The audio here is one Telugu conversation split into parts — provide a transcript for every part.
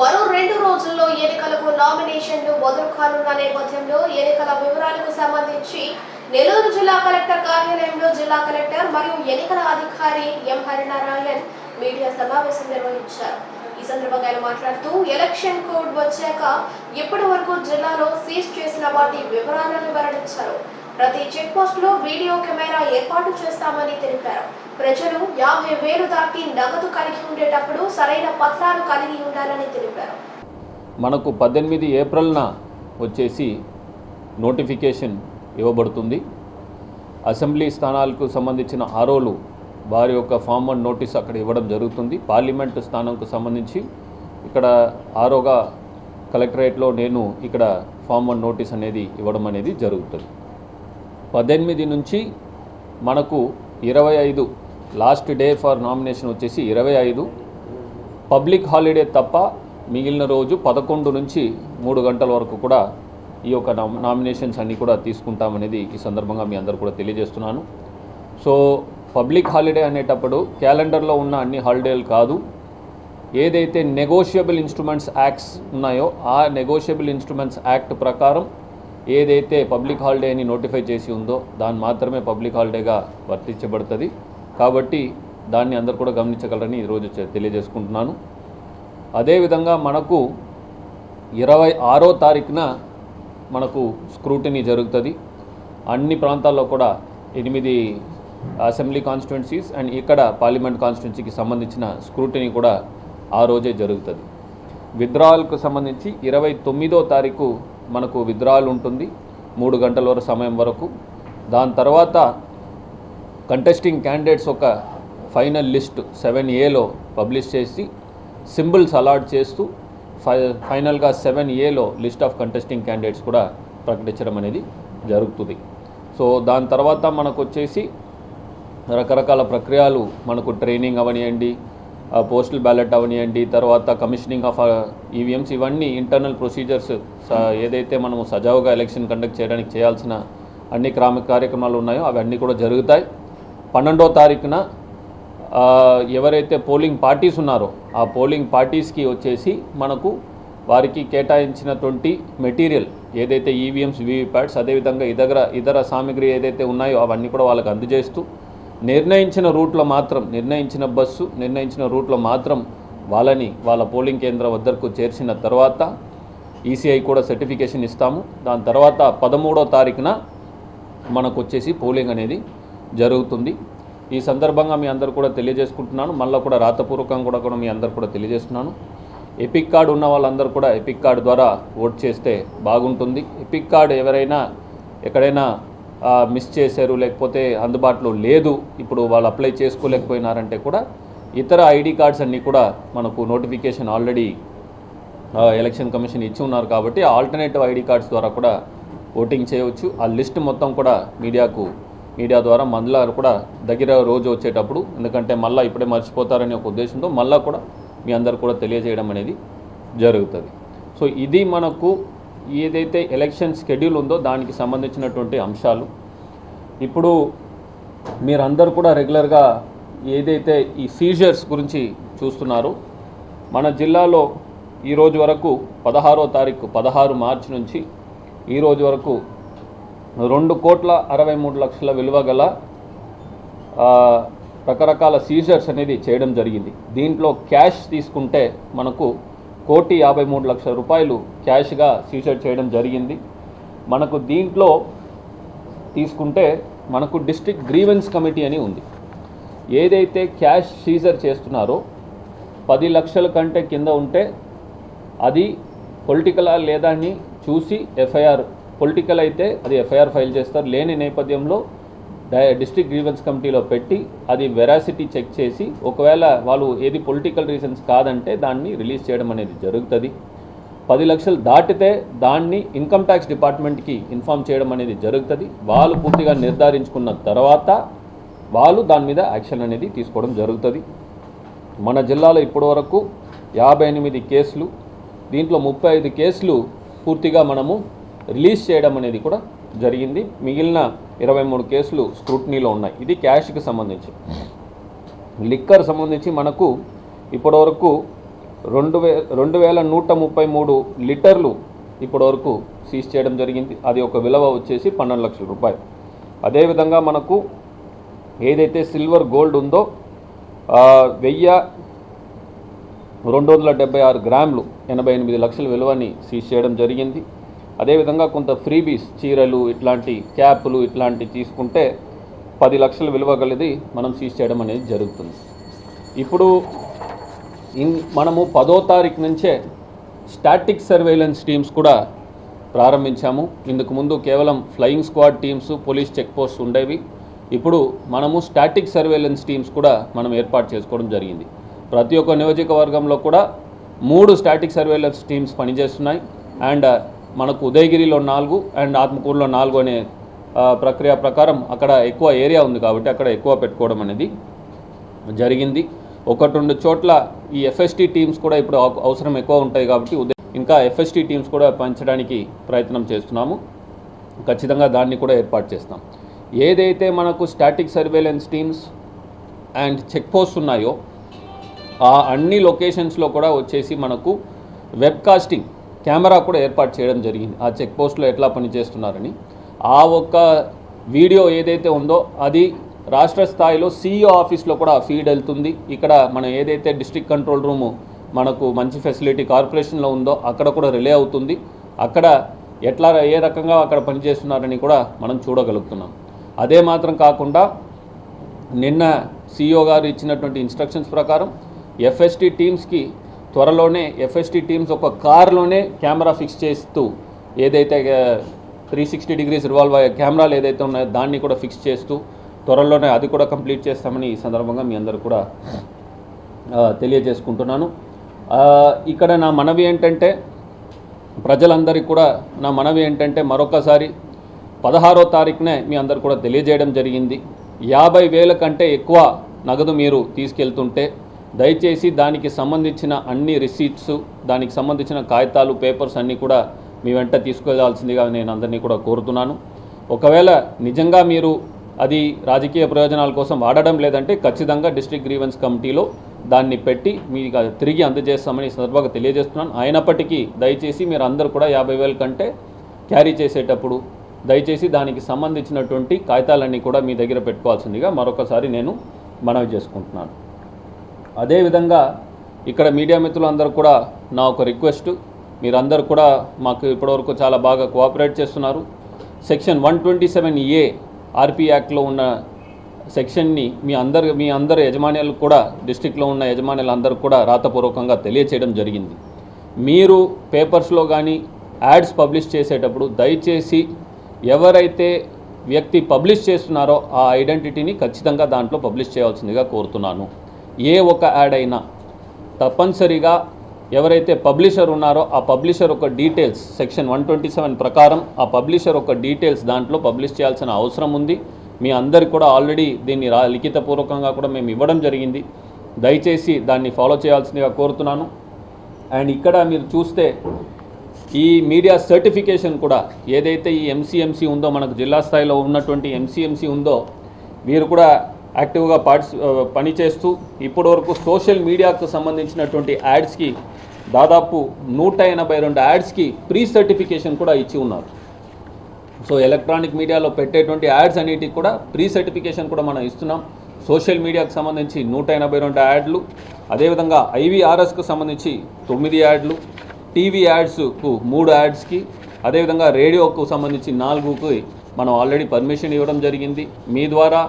మరో రెండు రోజుల్లో ఎన్నికలకు నామినేషన్లు మొదలు కానున్న నేపథ్యంలో ఎన్నికల వివరాలకు సంబంధించి నెల్లూరు జిల్లా కలెక్టర్ కార్యాలయంలో జిల్లా కలెక్టర్ మరియు ఎన్నికల అధికారి ఎం హరినారాయణ్ మీడియా సమావేశం నిర్వహించారు. ఈ సందర్భంగా ఆయన మాట్లాడుతూ ఎలక్షన్ కోడ్ వచ్చాక ఇప్పటి వరకు జిల్లాలో సీజ్ చేసిన వాటి వివరాలను వెల్లడించారు. ప్రతి చెక్ పోస్ట్లో వీడియో కెమెరా ఏర్పాటు చేస్తామని తెలిపారు. ప్రజలు యాభై వేలు దాటి నగదు కలిగి ఉండేటప్పుడు సరైన పత్రాలు కలిగి ఉండాలని తెలిపారు. మనకు పద్దెనిమిది ఏప్రిల్న వచ్చేసి నోటిఫికేషన్ ఇవ్వబడుతుంది. అసెంబ్లీ స్థానాలకు సంబంధించిన ఆరోలు వారి యొక్క ఫామ్ వన్ నోటీస్ అక్కడ ఇవ్వడం జరుగుతుంది. పార్లమెంట్ స్థానంకు సంబంధించి ఇక్కడ ఆరోగా కలెక్టరేట్లో నేను ఇక్కడ ఫామ్ వన్ నోటీస్ అనేది ఇవ్వడం అనేది జరుగుతుంది. పద్దెనిమిది నుంచి మనకు ఇరవై ఐదు లాస్ట్ డే ఫర్ నామినేషన్ వచ్చేసి ఇరవై ఐదు. పబ్లిక్ హాలిడే తప్ప మిగిలిన రోజు పదకొండు నుంచి మూడు గంటల వరకు కూడా ఈ యొక్క నామినేషన్స్ అన్నీ కూడా తీసుకుంటామనేది ఈ సందర్భంగా మీ అందరు కూడా తెలియజేస్తున్నాను. సో పబ్లిక్ హాలిడే అనేటప్పుడు క్యాలెండర్లో ఉన్న అన్ని హాలిడేలు కాదు. ఏదైతే నెగోషియబుల్ ఇన్స్ట్రుమెంట్స్ యాక్ట్స్ ఉన్నాయో ఆ నెగోషియబుల్ ఇన్స్ట్రుమెంట్స్ యాక్ట్ ప్రకారం ఏదైతే పబ్లిక్ హాలిడేని నోటిఫై చేసి ఉందో దాన్ని మాత్రమే పబ్లిక్ హాలిడేగా వర్తించబడుతుంది. కాబట్టి దాన్ని అందరు కూడా గమనించగలరని ఈరోజు తెలియజేసుకుంటున్నాను. అదేవిధంగా మనకు ఇరవై ఆరో తారీఖున మనకు స్క్రూటినీ జరుగుతుంది. అన్ని ప్రాంతాల్లో కూడా ఎనిమిది అసెంబ్లీ కాన్స్టిట్యున్సీస్ అండ్ ఇక్కడ పార్లమెంట్ కాన్స్టిట్యున్సీకి సంబంధించిన స్క్రూటినీ కూడా ఆ రోజే జరుగుతుంది. విత్డ్రాయల్కు సంబంధించి ఇరవై తొమ్మిదో తారీఖు మనకు విత్డ్రాయల్ ఉంటుంది. మూడు గంటల వరకు సమయం వరకు. దాని తర్వాత కంటెస్టింగ్ క్యాండిడేట్స్ ఒక ఫైనల్ లిస్ట్ సెవెన్ ఏలో పబ్లిష్ చేసి సింబల్స్ అలాట్ చేస్తూ ఫై ఫైనల్గా సెవెన్ ఏలో లిస్ట్ ఆఫ్ కంటెస్టింగ్ క్యాండిడేట్స్ కూడా ప్రకటించడం అనేది జరుగుతుంది. సో దాని తర్వాత మనకు వచ్చేసి రకరకాల ప్రక్రియలు మనకు ట్రైనింగ్ అవనియండి పోస్టల్ బ్యాలెట్ అవనియండి తర్వాత కమిషనింగ్ ఆఫ్ ఈవీఎంస్ ఇవన్నీ ఇంటర్నల్ ప్రొసీజర్స్ ఏదైతే మనము సజావుగా ఎలక్షన్ కండక్ట్ చేయడానికి చేయాల్సిన అన్ని క్రామిక కార్యక్రమాలు ఉన్నాయో అవన్నీ కూడా జరుగుతాయి. పన్నెండో తారీఖున ఎవరైతే పోలింగ్ పార్టీస్ ఉన్నారో ఆ పోలింగ్ పార్టీస్కి వచ్చేసి మనకు వారికి కేటాయించినటువంటి మెటీరియల్ ఏదైతే ఈవీఎంస్ వీవీప్యాట్స్ అదేవిధంగా ఇతర ఇతర సామాగ్రి ఏదైతే ఉన్నాయో అవన్నీ కూడా వాళ్ళకి అందజేస్తూ నిర్ణయించిన రూట్లో మాత్రం నిర్ణయించిన బస్సు నిర్ణయించిన రూట్లో మాత్రం వాళ్ళని వాళ్ళ పోలింగ్ కేంద్రం వద్దకు చేర్చిన తర్వాత ఈసీఐ కూడా సర్టిఫికేషన్ ఇస్తాము. దాని తర్వాత పదమూడో తారీఖున మనకు వచ్చేసి పోలింగ్ అనేది జరుగుతుంది. ఈ సందర్భంగా మీ అందరు కూడా తెలియజేసుకుంటున్నాను. మళ్ళీ కూడా రాతపూర్వకంగా కూడా కూడా మీ అందరు కూడా తెలియజేస్తున్నాను. ఎపిక్ కార్డు ఉన్న వాళ్ళందరూ కూడా ఎపిక్ కార్డు ద్వారా ఓట్ చేస్తే బాగుంటుంది. ఎపిక్ కార్డు ఎవరైనా ఎక్కడైనా మిస్ చేశారు లేకపోతే అందుబాటులో లేదు ఇప్పుడు వాళ్ళు అప్లై చేసుకోలేకపోయినారంటే కూడా ఇతర ఐడి కార్డ్స్ అన్నీ కూడా మనకు నోటిఫికేషన్ ఆల్రెడీ ఎలక్షన్ కమిషన్ ఇచ్చి ఉన్నారు కాబట్టి ఆల్టర్నేటివ్ ఐడి కార్డ్స్ ద్వారా కూడా ఓటింగ్ చేయవచ్చు. ఆ లిస్ట్ మొత్తం కూడా మీడియాకు మీడియా ద్వారా మళ్ళా కూడా దగ్గర రోజు వచ్చేటప్పుడు ఎందుకంటే మళ్ళీ ఇప్పుడే మర్చిపోతారనే ఒక ఉద్దేశంతో మళ్ళీ కూడా మీ అందరు కూడా తెలియజేయడం అనేది జరుగుతుంది. సో ఇది మనకు ఏదైతే ఎలక్షన్ షెడ్యూల్ ఉందో దానికి సంబంధించినటువంటి అంశాలు. ఇప్పుడు మీరందరూ కూడా రెగ్యులర్గా ఏదైతే ఈ సీజర్స్ గురించి చూస్తున్నారో మన జిల్లాలో ఈరోజు వరకు పదహారో తారీఖు పదహారు మార్చి నుంచి ఈ రోజు వరకు రెండు కోట్ల అరవై మూడు లక్షల విలువ గల రకరకాల సీజర్స్ అనేది చేయడం జరిగింది. దీంట్లో క్యాష్ తీసుకుంటే మనకు కోటి యాభై మూడు లక్షల రూపాయలు క్యాష్గా సీజర్ చేయడం జరిగింది. మనకు దీంట్లో తీసుకుంటే మనకు డిస్ట్రిక్ట్ గ్రీవెన్స్ కమిటీ అని ఉంది. ఏదైతే క్యాష్ సీజర్ చేస్తున్నారో పది లక్షల కంటే కింద ఉంటే అది పొలిటికలా లేదా అని చూసి ఎఫ్ఐఆర్ పొలిటికల్ అయితే అది ఎఫ్ఐఆర్ ఫైల్ చేస్తారు. లేని నేపథ్యంలో డై- డిస్ట్రిక్ట్ గ్రీవెన్స్ కమిటీలో పెట్టి అది వెరాసిటీ చెక్ చేసి ఒకవేళ వాళ్ళు ఏది పొలిటికల్ రీజన్స్ కాదంటే దాన్ని రిలీజ్ చేయడం అనేది జరుగుతుంది. పది లక్షలు దాటితే దాన్ని ఇన్కమ్ ట్యాక్స్ డిపార్ట్మెంట్కి ఇన్ఫామ్ చేయడం అనేది జరుగుతుంది. వాళ్ళు పూర్తిగా నిర్ధారించుకున్న తర్వాత వాళ్ళు దాని మీద యాక్షన్ అనేది తీసుకోవడం జరుగుతుంది. మన జిల్లాలో ఇప్పటివరకు యాభై ఎనిమిది కేసులు దీంట్లో ముప్పై ఐదు కేసులు పూర్తిగా మనము రిలీజ్ చేయడం అనేది కూడా జరిగింది. మిగిలిన ఇరవై మూడు కేసులు స్క్రూట్నీలో ఉన్నాయి. ఇది క్యాష్కి సంబంధించి. లిక్కర్ సంబంధించి మనకు ఇప్పటివరకు రెండు వే రెండు వేల నూట ముప్పై మూడు లీటర్లు ఇప్పటివరకు సీజ్ చేయడం జరిగింది. అది ఒక విలువ వచ్చేసి పన్నెండు లక్షల రూపాయలు. అదేవిధంగా మనకు ఏదైతే సిల్వర్ గోల్డ్ ఉందో వెయ్యి రెండు వందల డెబ్బై ఆరు గ్రాములు ఎనభై ఎనిమిది లక్షల విలువని సీజ్ చేయడం జరిగింది. అదేవిధంగా కొంత ఫ్రీబీస్ చీరలు ఇట్లాంటి క్యాపులు ఇట్లాంటి తీసుకుంటే పది లక్షల విలువ గలది మనం సీజ్ చేయడం అనేది జరుగుతుంది. ఇప్పుడు ఇన్ మనము పదో తారీఖు నుంచే స్టాటిక్ సర్వేలెన్స్ టీమ్స్ కూడా ప్రారంభించాము. ఇందుకు ముందు కేవలం flying squad teams police check post ఉండేవి. ఇప్పుడు మనము స్టాటిక్ సర్వేలెన్స్ టీమ్స్ కూడా మనం ఏర్పాటు చేసుకోవడం జరిగింది. ప్రతి ఒక్క నియోజకవర్గంలో కూడా మూడు స్టాటిక్ సర్వేలెన్స్ టీమ్స్ పనిచేస్తున్నాయి. అండ్ మనకు ఉదయగిరిలో నాలుగు అండ్ ఆత్మకూరులో నాలుగు అనే ప్రక్రియ ప్రకారం అక్కడ ఎక్కువ ఏరియా ఉంది కాబట్టి అక్కడ ఎక్కువ పెట్టుకోవడం అనేది జరిగింది. ఒకటి రెండు చోట్ల ఈ ఎఫ్ఎస్టీ టీమ్స్ కూడా ఇప్పుడు అవసరం ఎక్కువ ఉంటాయి కాబట్టి ఉదయం ఇంకా ఎఫ్ఎస్టీ టీమ్స్ కూడా పెంచడానికి ప్రయత్నం చేస్తున్నాము. ఖచ్చితంగా దాన్ని కూడా ఏర్పాటు చేస్తాం. ఏదైతే మనకు static surveillance teams and check post ఉన్నాయో ఆ అన్ని లొకేషన్స్లో కూడా వచ్చేసి మనకు వెబ్ కాస్టింగ్ కెమెరా కూడా ఏర్పాటు చేయడం జరిగింది. ఆ చెక్ పోస్ట్లో ఎట్లా పనిచేస్తున్నారని ఆ ఒక్క వీడియో ఏదైతే ఉందో అది రాష్ట్ర స్థాయిలో సీఈఓ ఆఫీస్లో కూడా ఫీడ్ వెళ్తుంది. ఇక్కడ మనం ఏదైతే డిస్ట్రిక్ట్ కంట్రోల్ రూము మనకు మంచి ఫెసిలిటీ కార్పొరేషన్లో ఉందో అక్కడ కూడా రిలే అవుతుంది. అక్కడ ఎట్లా ఏ రకంగా అక్కడ పనిచేస్తున్నారని కూడా మనం చూడగలుగుతున్నాం. అదే మాత్రం కాకుండా నిన్న సీఈఓ గారు ఇచ్చినటువంటి ఇన్స్ట్రక్షన్స్ ప్రకారం ఎఫ్ఎస్టీ టీమ్స్కి త్వరలోనే ఎఫ్ఎస్టీ టీమ్స్ ఒక కార్లోనే కెమెరా ఫిక్స్ చేస్తూ ఏదైతే త్రీ సిక్స్టీ డిగ్రీస్ రివాల్వ్ అయ్యే కెమెరాలు ఏదైతే ఉన్నాయో దాన్ని కూడా ఫిక్స్ చేస్తూ త్వరలోనే అది కూడా కంప్లీట్ చేస్తామని ఈ సందర్భంగా మీ అందరూ కూడా తెలియజేసుకుంటున్నాను. ఇక్కడ నా మనవి ఏంటంటే ప్రజలందరికీ కూడా నా మనవి ఏంటంటే మరొకసారి పదహారో తారీఖునే మీ అందరు కూడా తెలియజేయడం జరిగింది. యాభై వేల కంటే ఎక్కువ నగదు మీరు తీసుకెళ్తుంటే దయచేసి దానికి సంబంధించిన అన్ని రిసీట్స్ దానికి సంబంధించిన కాగితాలు పేపర్స్ అన్నీ కూడా మీ వెంట తీసుకెళ్ళాల్సిందిగా నేను అందరినీ కూడా కోరుతున్నాను. ఒకవేళ నిజంగా మీరు అది రాజకీయ ప్రయోజనాల కోసం వాడడం లేదంటే ఖచ్చితంగా డిస్ట్రిక్ట్ గ్రీవెన్స్ కమిటీలో దాన్ని పెట్టి మీకు తిరిగి అందజేస్తామని సందర్భంగా తెలియజేస్తున్నాను. అయినప్పటికీ దయచేసి మీరు అందరూ కూడా యాభై వేల కంటే క్యారీ చేసేటప్పుడు దయచేసి దానికి సంబంధించినటువంటి కాగితాలన్నీ కూడా మీ దగ్గర పెట్టుకోవాల్సిందిగా మరొకసారి నేను మనవి చేసుకుంటున్నాను. అదేవిధంగా ఇక్కడ మీడియా మిత్రులందరూ కూడా నా ఒక రిక్వెస్ట్. మీరందరూ కూడా మాకు ఇప్పటివరకు చాలా బాగా కోఆపరేట్ చేస్తున్నారు. Section one twenty seven A RP యాక్ట్లో ఉన్న సెక్షన్ని మీ అందరు మీ అందరు యజమానులు కూడా డిస్టిక్లో ఉన్న యజమానులు అందరూ కూడా రాతపూర్వకంగా తెలియచేయడం జరిగింది. మీరు పేపర్స్లో కానీ యాడ్స్ పబ్లిష్ చేసేటప్పుడు దయచేసి ఎవరైతే వ్యక్తి పబ్లిష్ చేస్తున్నారో ఆ ఐడెంటిటీని ఖచ్చితంగా దాంట్లో పబ్లిష్ చేయాల్సిందిగా కోరుతున్నాను. ఏ ఒక యాడ్ అయినా తప్పనిసరిగా ఎవరైతే పబ్లిషర్ ఉన్నారో ఆ పబ్లిషర్ ఒక details section one twenty seven ప్రకారం ఆ పబ్లిషర్ ఒక డీటెయిల్స్ దాంట్లో పబ్లిష్ చేయాల్సిన అవసరం ఉంది. మీ అందరికి కూడా ఆల్రెడీ దీన్ని రా లిఖితపూర్వకంగా కూడా మేము ఇవ్వడం జరిగింది. దయచేసి దాన్ని ఫాలో చేయాల్సిందిగా కోరుతున్నాను. అండ్ ఇక్కడ మీరు చూస్తే ఈ మీడియా సర్టిఫికేషన్ కూడా ఏదైతే ఈ ఎంసీఎంసీ ఉందో మనకు జిల్లా స్థాయిలో ఉన్నటువంటి ఎంసీఎంసీ ఉందో వీరు కూడా యాక్టివ్గా పార్టిసి పనిచేస్తూ ఇప్పటివరకు సోషల్ మీడియాకు సంబంధించినటువంటి యాడ్స్కి దాదాపు నూట ఎనభై రెండు యాడ్స్కి ప్రీ సర్టిఫికేషన్ కూడా ఇచ్చి ఉన్నారు. సో ఎలక్ట్రానిక్ మీడియాలో పెట్టేటువంటి యాడ్స్ అన్నిటికి కూడా ప్రీ సర్టిఫికేషన్ కూడా మనం ఇస్తున్నాం. సోషల్ మీడియాకు సంబంధించి నూట ఎనభై రెండు యాడ్లు అదేవిధంగా ఐవీఆర్ఎస్కు సంబంధించి తొమ్మిది యాడ్లు టీవీ యాడ్స్కు మూడు యాడ్స్కి అదేవిధంగా రేడియోకు సంబంధించి నాలుగుకి మనం ఆల్రెడీ పర్మిషన్ ఇవ్వడం జరిగింది. మీ ద్వారా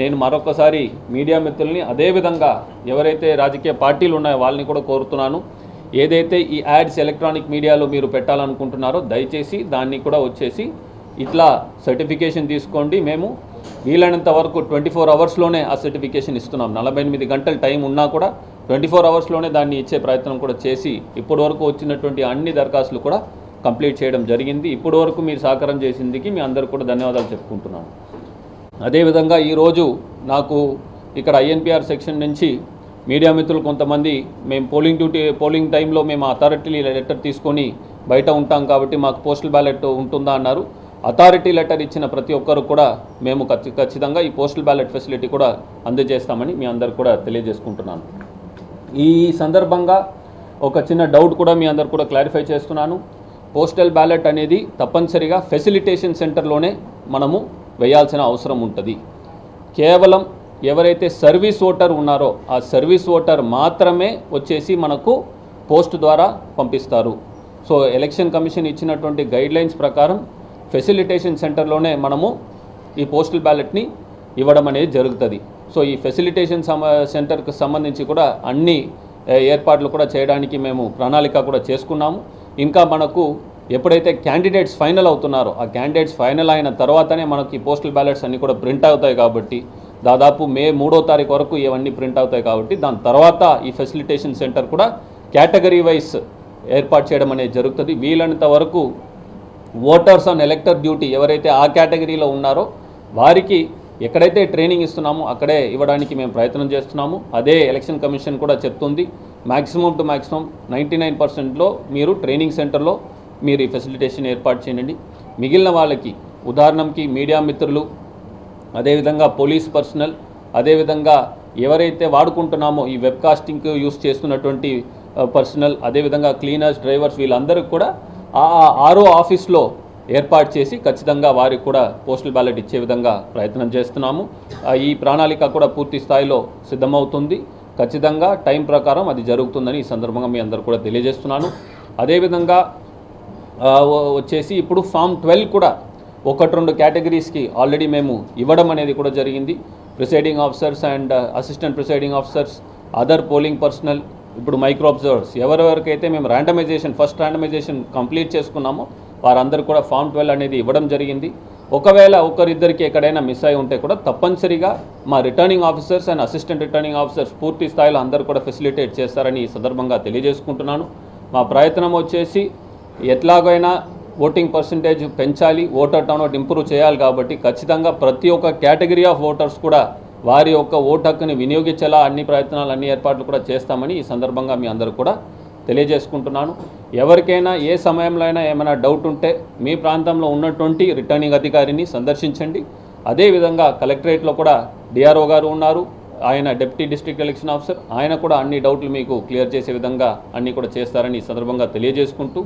నేను మరొకసారి మీడియా మిత్రుల్ని అదేవిధంగా ఎవరైతే రాజకీయ పార్టీలు ఉన్నాయో వాళ్ళని కూడా కోరుతున్నాను. ఏదైతే ఈ యాడ్స్ ఎలక్ట్రానిక్ మీడియాలో మీరు పెట్టాలనుకుంటున్నారో దయచేసి దాన్ని కూడా వచ్చేసి ఇట్లా సర్టిఫికేషన్ తీసుకోండి. మేము వీలైనంత వరకు ట్వంటీ ఫోర్ అవర్స్లోనే ఆ సర్టిఫికేషన్ ఇస్తున్నాం. నలభై ఎనిమిది గంటల టైం ఉన్నా కూడా ట్వంటీ ఫోర్ అవర్స్లోనే దాన్ని ఇచ్చే ప్రయత్నం కూడా చేసి ఇప్పటి వరకు వచ్చినటువంటి అన్ని దరఖాస్తులు కూడా కంప్లీట్ చేయడం జరిగింది. ఇప్పటి వరకు మీరు సహకారం చేసిందికి మీ అందరు కూడా ధన్యవాదాలు చెప్పుకుంటున్నాను. అదేవిధంగా ఈరోజు నాకు ఇక్కడ ఐఎన్పిఆర్ సెక్షన్ నుంచి మీడియా మిత్రులు కొంతమంది మేము పోలింగ్ డ్యూటీ పోలింగ్ టైంలో మేము అథారిటీ లెటర్ తీసుకొని బయట ఉంటాం కాబట్టి మాకు పోస్టల్ బ్యాలెట్ ఉంటుందా అన్నారు. అథారిటీ లెటర్ ఇచ్చిన ప్రతి ఒక్కరు కూడా మేము ఖచ్చితంగా ఈ పోస్టల్ బ్యాలెట్ ఫెసిలిటీ కూడా అందజేస్తామని మీ అందరు కూడా తెలియజేసుకుంటున్నాను. ఈ సందర్భంగా ఒక చిన్న డౌట్ కూడా మీ అందరు కూడా క్లారిఫై చేస్తున్నాను. పోస్టల్ బ్యాలెట్ అనేది తప్పనిసరిగా ఫెసిలిటేషన్ సెంటర్లోనే మనము వేయాల్సిన అవసరం ఉంటుంది. కేవలం ఎవరైతే సర్వీస్ ఓటర్ ఉన్నారో ఆ సర్వీస్ ఓటర్ మాత్రమే వచ్చేసి మనకు పోస్ట్ ద్వారా పంపిస్తారు. సో ఎలక్షన్ కమిషన్ ఇచ్చినటువంటి గైడ్లైన్స్ ప్రకారం ఫెసిలిటేషన్ సెంటర్లోనే మనము ఈ పోస్టల్ బ్యాలెట్ని ఇవ్వడం అనేది జరుగుతుంది. సో ఈ ఫెసిలిటేషన్ సమ సెంటర్కి సంబంధించి కూడా అన్ని ఏర్పాట్లు కూడా చేయడానికి మేము ప్రణాళిక కూడా చేసుకున్నాము. ఇంకా మనకు ఎప్పుడైతే క్యాండిడేట్స్ ఫైనల్ అవుతున్నారో ఆ క్యాండిడేట్స్ ఫైనల్ అయిన తర్వాతనే మనకి పోస్టల్ బ్యాలెట్స్ అన్నీ కూడా ప్రింట్ అవుతాయి కాబట్టి దాదాపు మే మూడో తారీఖు వరకు ఇవన్నీ ప్రింట్ అవుతాయి కాబట్టి దాని తర్వాత ఈ ఫెసిలిటేషన్ సెంటర్ కూడా కేటగిరీ వైజ్ ఏర్పాటు చేయడం అనేది జరుగుతుంది. వీలైనంత వరకు ఓటర్స్ ఆన్ ఎలక్టర్ డ్యూటీ ఎవరైతే ఆ కేటగిరీలో ఉన్నారో వారికి ఎక్కడైతే ట్రైనింగ్ ఇస్తున్నామో అక్కడే ఇవ్వడానికి మేము ప్రయత్నం చేస్తున్నాము. అదే ఎలక్షన్ కమిషన్ కూడా చెప్తుంది. Maximum to maximum ninety nine పర్సెంట్లో మీరు ట్రైనింగ్ సెంటర్లో మీరు ఈ ఫెసిలిటేషన్ ఏర్పాటు చేయండి. మిగిలిన వాళ్ళకి ఉదాహరణకి మీడియా మిత్రులు అదేవిధంగా పోలీస్ పర్సనల్ అదేవిధంగా ఎవరైతే వాడుకుంటున్నామో ఈ వెబ్ కాస్టింగ్ యూస్ చేస్తున్నటువంటి పర్సనల్ అదేవిధంగా క్లీనర్స్ డ్రైవర్స్ వీళ్ళందరికీ కూడా ఆ ఆరో ఆఫీస్లో ఏర్పాటు చేసి ఖచ్చితంగా వారికి కూడా పోస్టల్ బ్యాలెట్ ఇచ్చే విధంగా ప్రయత్నం చేస్తున్నాము. ఈ ప్రణాళిక కూడా పూర్తి స్థాయిలో సిద్ధమవుతుంది. ఖచ్చితంగా టైం ప్రకారం అది జరుగుతుందని ఈ సందర్భంగా మీ అందరు కూడా తెలియజేస్తున్నాను. అదేవిధంగా వచ్చేసి ఇప్పుడు ఫామ్ ట్వెల్వ్ కూడా ఒకటి రెండు కేటగిరీస్కి ఆల్రెడీ మేము ఇవ్వడం అనేది కూడా జరిగింది. Presiding officers and assistant presiding officers other polling personnel ఇప్పుడు మైక్రో అబ్జర్వర్స్ ఎవరెవరికైతే మేము ర్యాండమైజేషన్ ఫస్ట్ ర్యాండమైజేషన్ కంప్లీట్ చేసుకున్నామో వారందరూ కూడా ఫామ్ ట్వెల్వ్ అనేది ఇవ్వడం జరిగింది. ఒకవేళ ఒకరిద్దరికి ఎక్కడైనా మిస్ అయి ఉంటే కూడా తప్పనిసరిగా మా returning officers and assistant returning officers పూర్తి స్థాయిలో అందరూ కూడా ఫెసిలిటేట్ చేస్తారని ఈ సందర్భంగా తెలియజేసుకుంటున్నాను. మా ప్రయత్నం వచ్చేసి ఎట్లాగైనా ఓటింగ్ పర్సంటేజ్ పెంచాలి ఓటర్ టర్నౌట్ ఇంప్రూవ్ చేయాలి కాబట్టి ఖచ్చితంగా ప్రతి ఒక్క కేటగిరీ ఆఫ్ ఓటర్స్ కూడా వారి యొక్క ఓటు హక్కుని వినియోగించేలా అన్ని ప్రయత్నాలు అన్ని ఏర్పాట్లు కూడా చేస్తామని ఈ సందర్భంగా మీ అందరూ కూడా తెలియజేసుకుంటున్నాను. ఎవరికైనా ఏ సమయంలో అయినా ఏమైనా డౌట్ ఉంటే మీ ప్రాంతంలో ఉన్నటువంటి రిటర్నింగ్ అధికారిని సందర్శించండి. అదేవిధంగా కలెక్టరేట్లో కూడా డిఆర్ఓ గారు ఉన్నారు ఆయన డిప్యూటీ డిస్ట్రిక్ట్ ఎలక్షన్ ఆఫీసర్ ఆయన కూడా అన్ని డౌట్లు మీకు క్లియర్ చేసే విధంగా అన్నీ కూడా చేస్తారని ఈ సందర్భంగా తెలియజేసుకుంటూ